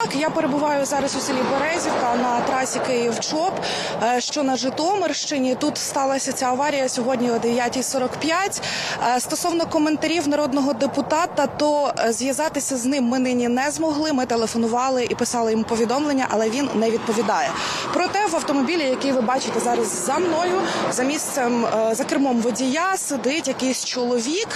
Так, я перебуваю зараз у селі Березівка на трасі Київ-Чоп, е, що на Житомирщині. Тут сталася ця аварія сьогодні о 9.45. Е, Стосовно коментарів народного депутата, то е, зв'язатися з ним ми нині не змогли. Ми телефонували і писали йому повідомлення, але він не відповідає. Проте в автомобілі, який ви бачите зараз за мною, за місцем за кермом водія сидить якийсь чоловік.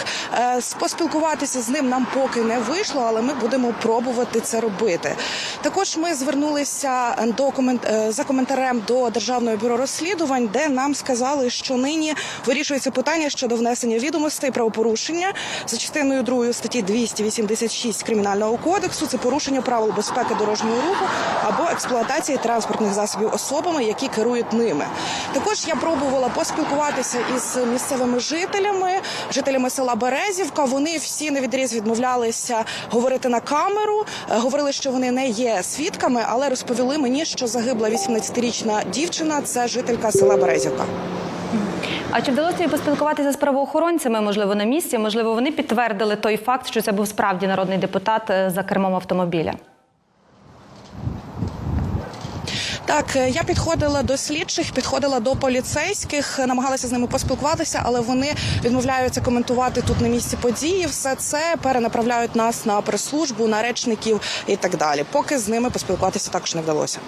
Поспілкуватися з ним нам поки не вийшло, але ми будемо пробувати це робити. Також ми звернулися до комент... е, за коментарем до державного бюро розслідувань, де нам сказали, що нині вирішується питання щодо внесення відомостей правопорушення за частиною 2 статті 286 кримінального кодексу. Це порушення правил безпеки дорожнього руху або експлуатації транспортних засобів особами, які керують ними. Також я пробувала поспілкуватися із місцевими жителями, жителями села Березівка. Вони всі на відріз відмовлялися говорити на камеру, е, говорили, що вони не є свідками, але розповіли мені, що загибла 18-річна дівчина це жителька села Березівка. А чи вдалося їй поспілкуватися з правоохоронцями? Можливо, на місці? Можливо, вони підтвердили той факт, що це був справді народний депутат е, за кермом автомобіля. Так, е, я підходила до слідчих, підходила до поліцейських, намагалася з ними поспілкуватися, але вони відмовляються коментувати тут на місці події. Все це перенаправляють нас на прес-службу, на речників і так далі. Поки з ними поспілкуватися також не вдалося.